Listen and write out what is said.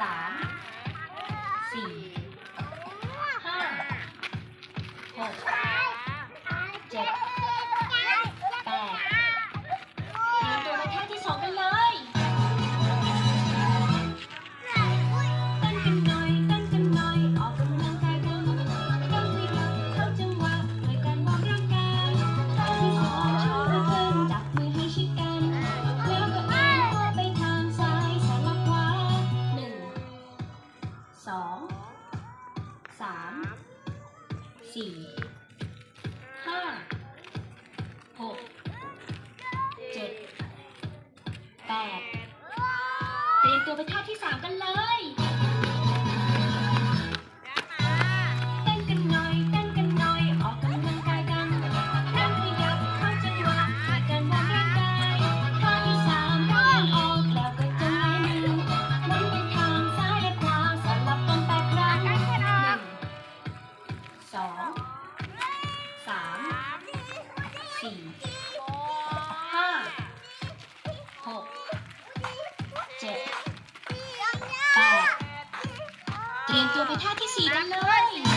สามสี่ สองสามสี่ห้าหกเจ็ดแปดเตรียมตัวไปท่าที่สามกันเลย รียมตัวไปท่าที่สี่กันเลย